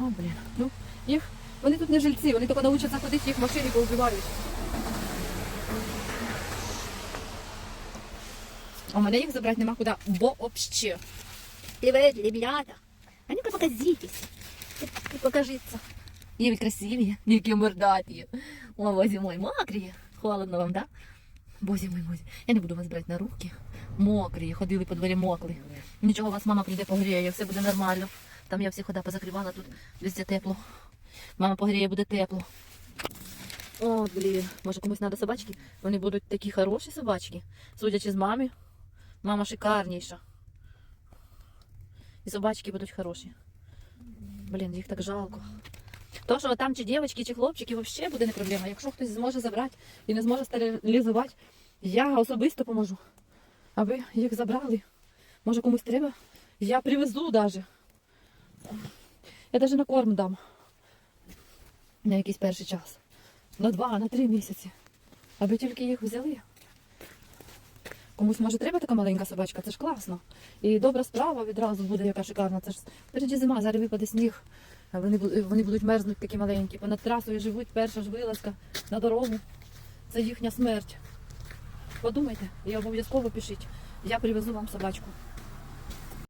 О, блін. Ну, їх, вони тут не жильці, вони тільки навчаться ходити, їх машини повбивають. А мене їх забрати нема куди, бо вообще. Привет, ребята. А ну-ка покажитесь. Покажіться. Є ви красиві, які мордаті. О, бозі мой, мокрі. Холодно вам, да? Бозі мой, бозі. Я не буду вас брати на руки. Мокрі, ходили по дворі мокли. Нічого, вас мама прийде погріє, все буде нормально. Там я всі хода позакривала, тут везде тепло. Мама погріє, буде тепло. О, блін, може комусь треба собачки? Вони будуть такі хороші собачки. Судячи з мами, мама шикарніша. І собачки будуть хороші. Блін, їх так жалко. То, що там чи дівчатки, чи хлопчики, взагалі буде не проблема. Якщо хтось зможе забрати і не зможе стерилізувати, я особисто поможу. Аби їх забрали. Може комусь треба? Я привезу навіть. Я навіть на корм дам. На якийсь перший час. На два, на три місяці. Аби тільки їх взяли. Комусь може треба така маленька собачка, це ж класно. І добра справа відразу буде, яка шикарна. Це ж впереді зима, зараз випаде сніг. Вони, вони будуть мерзнути такі маленькі. Понад трасою живуть, перша ж вилазка на дорогу. Це їхня смерть. Подумайте і обов'язково пишіть. Я привезу вам собачку.